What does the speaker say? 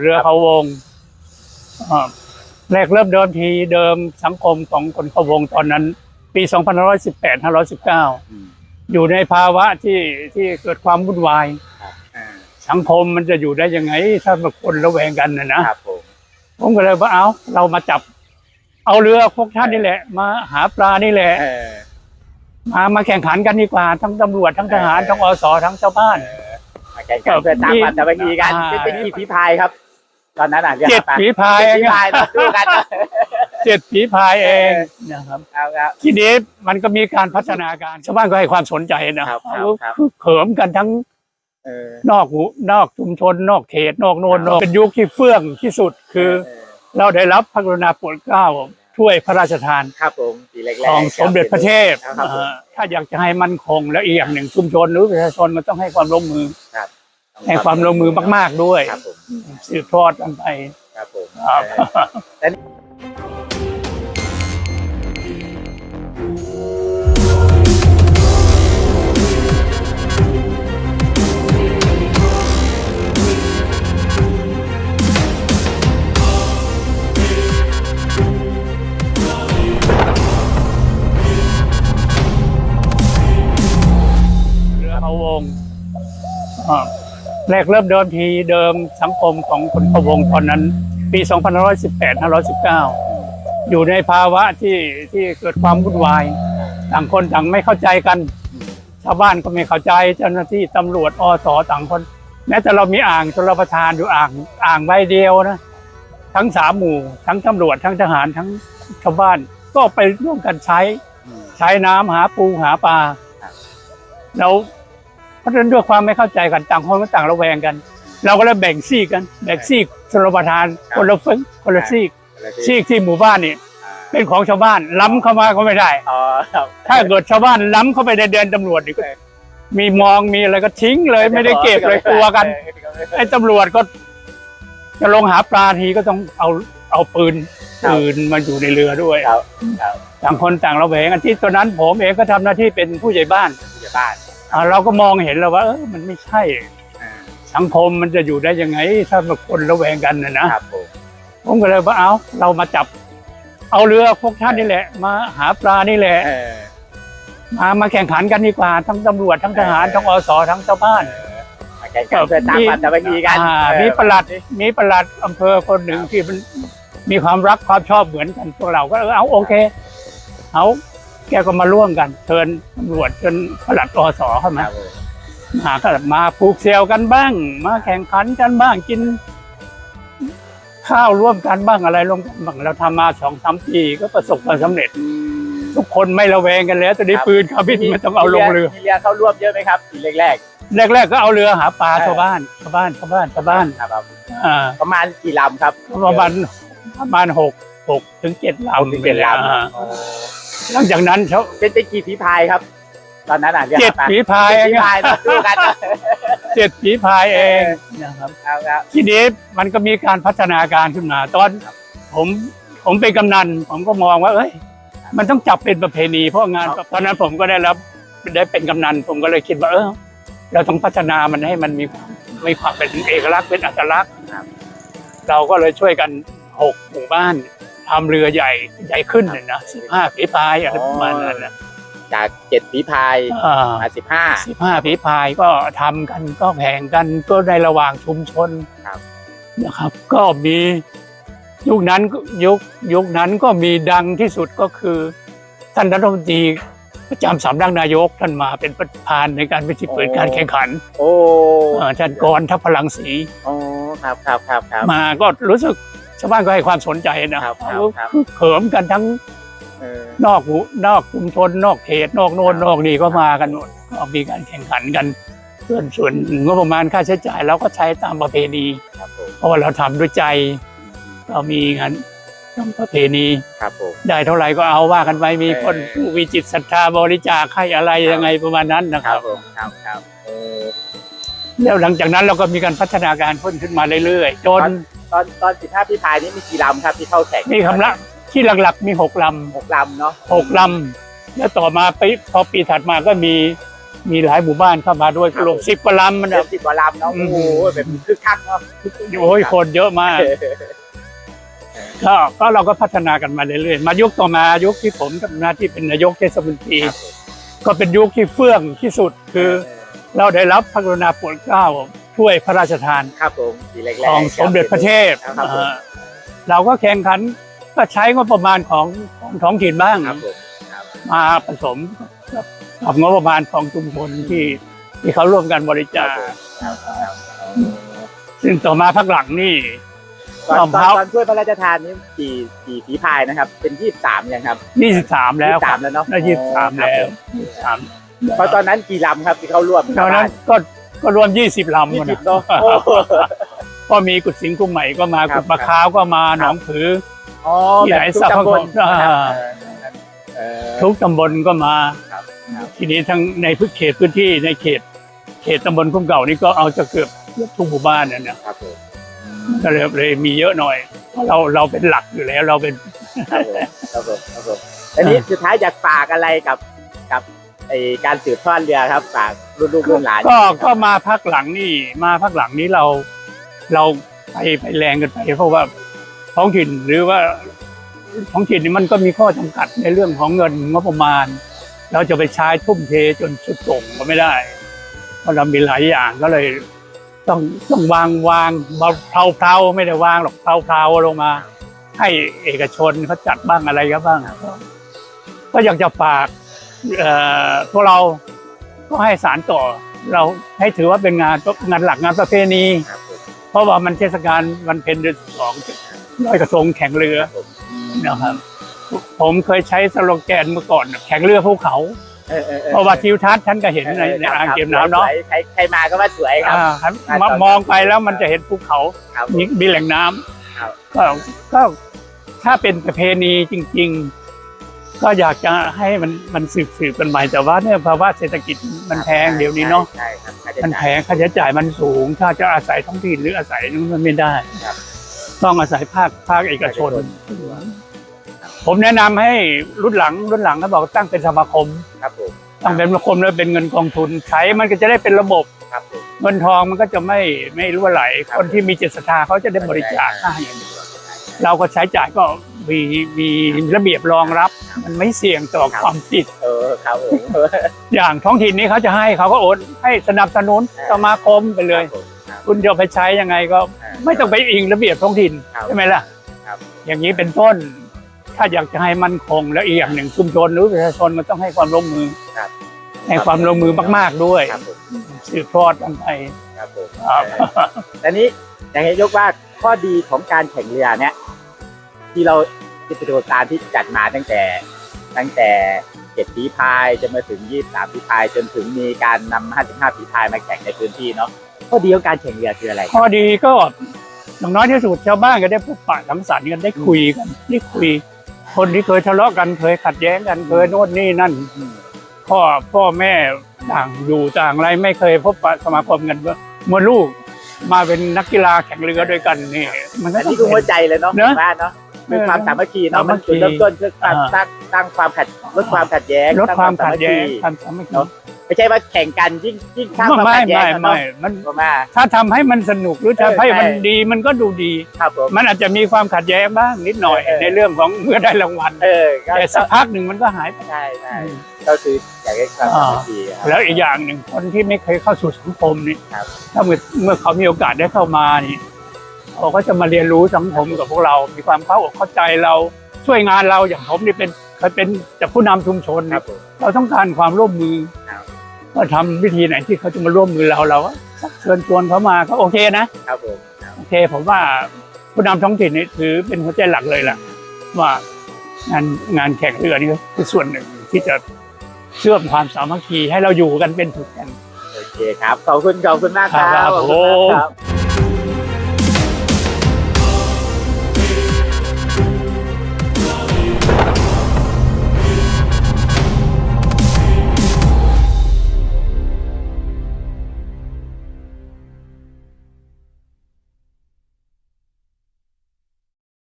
เรือเขาวงอ่าแรกเริ่มเดิมทีเดิมสังคมของคนเขาวงตอนนั้น ปี2518 519 อยู่ในภาวะที่ที่เกิดความวุ่นวาย อ่าสังคมมันจะอยู่ได้ยังไง ถ้าแบบคนระแวงกันนะนะ ครับผมผมก็เลยว่าเอาเรามาจับ เอาเรือพวกท่านนี่แหละ มาหาปลานี่แหละ เออ มามาแข่งขันกันดีกว่า ทั้งตำรวจทั้งทหาร เออ ทั้งอสทั้งชาวบ้าน เออมา แข่งกันเพื่อสร้างความสามัคคีกันอ่าเป็นเป็นกี่ฝีพายครับ ตอนนั้นอะรียกเจ็ดว่าฝีพายเจ็ดฝีพายต่อสู้กัน เจ็ดฝีพายเองนะครับ เอาครับ ทีนี้มันก็มีการพัฒนาการชาวบ้านก็ให้ความสนใจนะครับครับครับคือเขิมกันทั้งเออนอกหูนอกชุมชน นอกเขตนอกโน่นนอกเป็นยุคที่เฟื่องที่สุดคือเออเราได้รับพระกรุณาโปรดเกล้าช่วยพระราชทานครับผมปีแรกๆของสมเด็จพระเทพครับผมเอ่อถ้าอยากจะให้มั่นคงแล้วอีกอย่างหนึ่งชุมชนหรือประชาชนก็ต้องให้ความร่วมมือ ให้ความร่วมมือมาก ๆ ด้วย ครับผมสืบทอดกันไปครับผมครับ แรกเริ่มเดิมทีเดิมสังคมของคนเขาวงตอนนั้น ปี2518 519 อยู่ในภาวะที่ที่เกิดความวุ่นวาย ต่างคนต่างไม่เข้าใจกัน ชาวบ้านก็ไม่เข้าใจเจ้าหน้าที่ตำรวจอสต่างคน แม้แต่เรามีอ่างชลประทานอยู่อ่างอ่างใบเดียวนะ ทั้งสามหมู่ ทั้งตำรวจทั้งทหารทั้งชาวบ้านก็ไปร่วมกันใช้ ใช้น้ำหาปูหาปลาครับแล้ว เพราะฉะนั้นด้วยความไม่เข้าใจกันต่างคนก็ต่างระแวงกัน เราก็เลยแบ่งซีกกันแบ่งซีกชลประทานครับคนละฟึ่งคนละซีกอะไรที่ซีกที่หมู่บ้านนี่อ่าเป็นของชาวบ้านล้ำเข้ามาก็ไม่ได้อ๋อครับถ้าเกิดชาวบ้านล้ำเข้าไปในเดือนตำรวจนี่ก็เออมีมองมีอะไรก็ทิ้งเลยไม่ได้เก็บเลยกลัวกันไอ้ตำรวจก็จะลงหาปลาทีก็ต้องเอาเอาปืนครับปืนมาอยู่ในเรือด้วยครับครับต่างคนต่างระแวงกันที่ตอนนั้นผมเองก็ทำหน้าที่เป็นผู้ใหญ่บ้านผู้ใหญ่บ้าน อ่าเราก็มองเห็นแล้วว่าเออมันไม่ใช่อ่าสังคมมันจะอยู่ได้ยังไง ถ้าแบบคนระแวงกันนะนะ ครับผมผมก็เลยว่าเอาเรามาจับ เอาเรือพวกท่านนี่แหละ มาหาปลานี่แหละ เออมามาแข่งขันกันดีกว่า ทั้งตำรวจทั้งทหารเออทั้งอสทั้งชาวบ้านเออมาแข่งกันเพื่อสร้างความสามัคคีกันอ่าเออมีประหลัดมีประหลัดอำเภอคนหนึ่งที่มันมีความรักความชอบเหมือนกันพวกเราก็เออเอาโอเค เอา แกก็มาร่วมกันเชิญตำรวจเชิญประหลัดอสเข้าคมารับผมมาก็มาผูกเซลกันบ้าง มาแข่งขันกันบ้างกิน ข้าวร่วมกันบ้างอะไรร่วมกันบ้างเราทำมาสองสามปีก็ประสบความสำเร็จ ทุกคนไม่ระแวงกันแล้วตอนนี้ปืนเขาพิษมันต้องเอาลงเรือมีเรือเข้าร่วมเยอะไหมครับปีแรกแรกๆก็เอาเรือหาปลาเออชาวบ้านชาวบ้านชาวบ้านชาวๆบ้านครับอ่าประมาณกี่ลำครับ ประมาณประมาณหกหกถึงเจ็ดเอาลำถึงเป็นลอ่าำอ๋อ หลังจากนั้นเขาเป็นเป็นกี่ฝีพายครับ ตอนนั้นอะรียกเจ็ดว่าฝีพายเจ็ดฝีพายต่อสู้กันเจ็ดฝีพายเองนะครับ เอาครับ ทีนี้มันก็มีการพัฒนาการขึ้นมา ตอนครับผมผมเป็นกำนัน ผมก็มองว่า เอ้ย มันต้องจับเป็นประเพณีเพราะงานครับ ตอนนั้นผมก็ได้รับได้เป็นกำนัน ผมก็เลยคิดว่าเออเราต้องพัฒนามันให้มันมีมีความเป็นเอกลักษณ์เป็นอัตลักษณ์ครับเราก็เลยช่วยกันหกหมู่บ้าน ทำเรือใหญ่ใหญ่ขึ้นเลยนะสิบห้าฝีพายอะไรประมาณนั้นนะจากเจ็ดฝีพายอ่ามาสิบห้า สิบห้าฝีพายก็ทำกันก็แข่งกันก็ในระหว่างชุมชนครับ นะครับ ก็มียุคนั้นก็ยุคยุคนั้นก็มีดังที่สุดก็คือ ท่านรัฐมนตรีประจำสำนักนายกท่านมาเป็นประธานในการพิธีเปิดการแข่งขันโอ้อ่าท่านกรทัพพลังศรีโอ้ครับครับครับครับมาก็รู้สึก ชาวบ้านก็ให้ความสนใจนะครับครับครับคือเขิมกันทั้งเออนอกหมู่นอกชุมชนนอกเขตนอกโน่นนอกนี่ก็มากันหมดก็มีการแข่งขันกันส่วนส่วนงบประมาณค่าใช้จ่ายเราก็ใช้ตามประเพณีครับผมเพราะว่าเราทำด้วยใจเรามีงานทำประเพณีครับผมได้เท่าไหร่ก็เอาว่ากันไปมีคนเออผู้มีจิตศรัทธาบริจาคให้อะไรครับยังไงประมาณนั้นนะคครัรับบผมครับครับเออแล้วหลังจากนั้นเราก็มีการพัฒนาการเพิ่มขึ้นมาเรื่อยๆจน ตอนตอนสิบห้าฝีพายนี้มีกี่ลำครับที่เข้าแข่งมีคำละที่หลักๆมีหกลหกลำเนาะำหกลำแล้วต่อมาปีพอปีถัดมาก็มีมีหลายหมู่บ้านเข้ามาด้วยครับรวมสิบกว่าลำมันเจ็นะดสิบกว่าลำเนาะอืโอ้ม โหแบบคึกคักเนาะโอ้ยคนเยอะมาก ก็ก็เราก็พัฒนากันมาเรื่อยๆ มายุคต่อมายุคที่ผมทำหน้าที่เป็นนายกเทศมนตรีครับผมก็เป็นยุคที่เฟื่องที่สุดคือเราได้รับพระกรุณาโปรดเกล้าช่วยพระราชทานครับผมทีแรกๆของสมเด็จพระเทพครับผมอ่าเราก็แข่งขันก็ใช้งบประมาณของของท้องถิ่นบ้างครับผมครับมาผสมกับกับงบประมาณของชุมชนที่ที่เขาร่วมกันบริจาคครับครับซึ่งต่อมาพักหลังนี่ตอนมะตพร้าวอนตอนช่วยพระราชทานนี่กี่กี่ฝีพายนะครับ เป็นยี่สิบสามยังครับ23แล้วยี่สิบสามแล้วเนาะได้23ครับแล้วผม23เพราะตอนนั้นกี่ลำครับที่เข้าร่วมตอนนั้นก็ ก็รวม 20ลำยี่หมดสิบนะเนาะโอ้โห ก็มีกุดสิงห์กุมใหม่ก็มาครักุบ ดมะขาวก็มาหนองผือ อ๋อที่แบบไหนทุกสักตำบลอ่านะครับเออ ทุกตำบลก็มา ครับครับ ทีนี้ทั้งในพื้นเขตพื้นที่ในเขต เขตตำบลคุ้มเก่านี่ก็เอาจะเกือบเกือบทุกหมู่บ้านเนี่ยนะครับผมก็เลยเลยมีเยอะหน่อยเพราะเราเราเป็นหลักอยู่แล้วเราเป็น ครับผมครับผมครับผมอันนี้สุดท้ายอยากฝากอะไรกับกับ ไอการสืบทอดเรือครับฝากรุ่นลูกรุ่นหลานก็ก็มาพักหลังนี่ มาพักหลังนี้เรา เราไปไปแรงกันไป เพราะว่าท้องถิ่นหรือว่าท้องถิ่นนี่มันก็มีข้อจำกัดในเรื่องของเงินงบประมาณ เราจะไปใช้ทุ่มเทจนสุดโต่งก็ไม่ได้เพราะเรามีหลายอย่างก็เลย ต้องต้องวางวางเพลาเพลาๆไม่ได้วางหรอกเพลาเพลาๆลงมา ให้เอกชนเขาจัดบ้างอะไรก็บ้างก็ก็อยากจะฝากเอ่อ พวกเราก็ให้สารต่อ เราให้ถือว่าเป็นงานงานหลักงานประเพณีครับผมเพราะว่ามันเทศกาลวันเพ็ญเดือนสองลอยกระทงแข่งเรือครับผมนะครับ ผมเคยใช้สโลแกนเมื่อก่อน แข่งเรือภูเขาเออออออเพราะว่าทิวทัศน์ท่านก็เห็นในในอ่างเก็บน้ำเนาะสวยๆใครใครมาก็ว่าสวยครับอ่าครับมามองไปแล้วมันจะเห็นภูเขาครับผมมีมีแหล่งน้ำครับก็ก็ถ้าเป็นประเพณีจริง ๆ ก็อยากจะให้มันมันสืบสืบกันใหม่แต่ว่าเนี่ยภาวะเศรษฐกิจมันแพงเดี๋ยวนี้เนาะใช่ครับค่าใช้มันจ่ายแพงค่าใช้จ่ายมันสูง ถ้าจะอาศัยท้องถิ่นหรืออาศัยนู้นมันไม่ได้ ครับ ต้องอาศัยภาคภาคเอกชน ผมแนะนำให้รุ่นหลังรุ่นหลังก็บอกตั้งเป็นสมาคม ครับผมตั้งเป็นสมาคมแล้วเป็นเงินกองทุนใช้มันก็จะได้เป็นระบบ ครับผม เงินทองมันก็จะไม่ไม่รั่วไหล ครับ คนที่มีจิตศรัทธาเขาจะได้บริจาคให้ เราก็ใช้จ่ายก็มีมีระเบียบรองรับ มันไม่เสี่ยงต่อความผิด เออครับผม อย่างท้องถิ่นนี้เขาจะให้เขาก็โอนให้สนับสนุนสมาคมไปเลยครับผมครับคุณจะไปใช้ยังไงก็ไม่ต้องไปอิงระเบียบท้องถิ่นครับใช่ไหมล่ะครับอย่างนี้เป็นต้น ถ้าอยากจะให้มั่นคงแล้วอีกอย่างหนึ่งชุมชนหรือประชาชนมันต้องให้ความร่วมมือครับให้ความร่วมมือมาก ๆด้วยครับผมสืบทอดกันไปครับผมครับเอออันนี้อย่างนี้ยกว่า ข้อดีของการแข่งเรือเนี่ยที่เราที่เป็นตัวการที่จัดมาตั้งแต่ตั้งแต่เจ็ดฝีพายจนมาถึงยี่สามฝีพายจนถึงมีการนำห้าสิบห้าฝีพายมาแข่งในพื้นที่เนาะข้อดีของการแข่งเรือคืออะไร ข้อดีก็อย่างน้อยที่สุดชาวบ้านก็ได้พบปะสังสรรค์กันได้คุยกันได้คุย คนที่เคยทะเลาะกันเคยขัดแย้งกันเคยโน่นนี่นั่นอืมพ่อพ่อแม่ต่างอยู่ต่างอะไรไม่เคยพบปะสมาคมกันเมื่อเมื่อลูก มาเป็นนักกีฬาแข่งเรือด้วยกันนี่มันก็อันต้อนี้งคือหัวเป็น ใจเลยเนาะเนอะบ้านเนาะคือความสามัคคีเนาะสามัมันคคีจุดเริ่มต้นคือการอ่าตั้งตั้งความขัดลดความขัดแย้งลดความสร้ขังดแย้งสามัคคีความสามัคคีเนอะ ไม่ใช่ว่าแข่งกันยิ่งยิ่งสร้างความไม่ขัดแย้ไม่งกันเนาะไม่มันก็มาถ้าทำให้มันสนุกหรือเออทำให้มันใช่ ดีมันก็ดูดี ครับผม มันอาจจะมีความขัดแย้งบ้างนิดหน่อย เออ ในเรื่องของเมื่อได้รางวัลเออก็แต่สักพักหนึ่งมันก็หายไป ใช่ใช่ก็คืออยากให้ความสามัคคีครับ แล้วอีกอย่างหนึ่งคนที่ไม่เคยเข้าสู่สังคมนี่ครับ ถ้าเมื่อเมื่อเขามีโอกาสได้เข้ามานี่เขาก็จะมาเรียนรู้สังคมกับพวกเรา มีความเข้าอกเข้าใจเราช่วยงานเราอย่างผมนี่เป็นเคยเป็นแต่ผู้นำชุมชนครันี่บผม เราต้องการความร่วมมือครับ ก็ทำวิธีไหนที่เขาจะมาร่วมมือเราเราก็เชิญชวนเขามาก็โอเคนะครับผมครับโอเคผมว่าผู้นำท้องถิ่นนี่ถือเป็นหัวใจหลักเลยล่ะ ว่างานงานแข่งเรือนี่ก็คือส่วนหนึ่งที่จะเชื่อมความสามัคคีให้เราอยู่กันเป็นถูกกันโอเคครับขอบคุณขอบคุณมากครับครับขอบคุณมากผมครับ